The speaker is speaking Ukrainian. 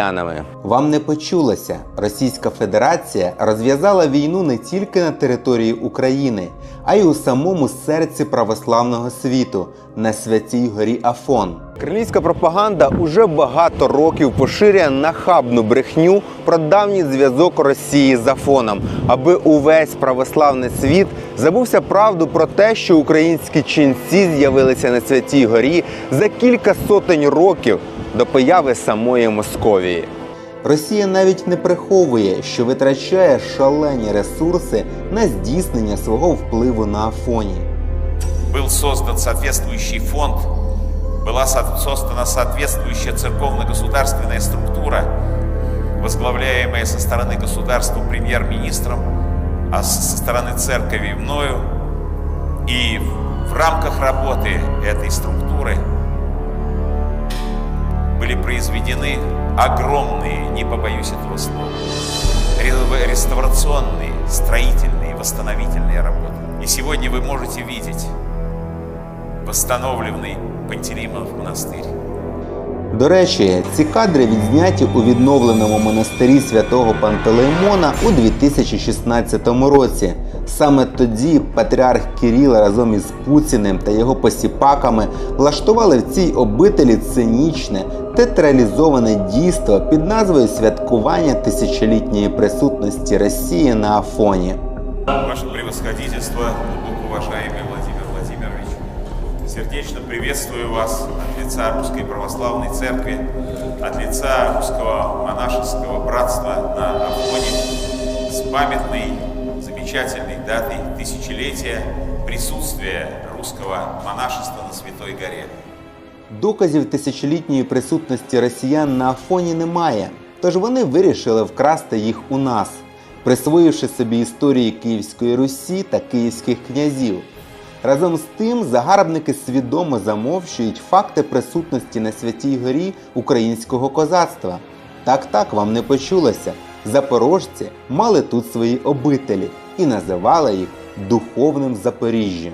росіянами. Вам не почулося. Російська Федерація розв'язала війну не тільки на території України, а й у самому серці православного світу на святій горі Афон. Кремлівська пропаганда уже багато років поширює нахабну брехню про давній зв'язок Росії з Афоном, аби увесь православний світ забувся правду про те, що українські ченці з'явилися на святій горі за кілька сотень років до появи самої Московії. Росія навіть не приховує, що витрачає шалені ресурси на здійснення свого впливу на Афоні. был создан соответствующий фонд, была со- создана соответствующая церковно-государственная структура, возглавляемая со стороны государства премьер-министром, а с- со стороны церкви мною. И в рамках работы этой структуры произведены огромные, не побоюсь этого слова, ре- реставрационные, строительные, восстановительные работы. И сегодня вы можете видеть восстановленный Пантелеймонов монастырь. До речі, ці кадри відзняті у відновленому монастирі святого Пантелеймона у 2016 році. Саме тоді патріарх Кирил разом із Пуціним та його посіпаками влаштували в цій обителі цинічне, театралізоване дійство під назвою Святкування тисячолітньої присутності Росії на Афоні. Ваше превосходительство, глубоко уважаемый Владимир Владимирович, сердечно приветствую вас от лица Русской Православной Церкви, от лица Русского монашеского братства на Афоне с памятной, замечательной датой тысячелетия присутствия русского монашества на Святой Горе. Доказів тисячолітньої присутності росіян на Афоні немає, тож вони вирішили вкрасти їх у нас, присвоївши собі історії Київської Русі та київських князів. Разом з тим, загарбники свідомо замовчують факти присутності на Святій Горі українського козацтва. Так так вам не почулося. Запорожці мали тут свої обителі і називала їх духовним Запоріжжям.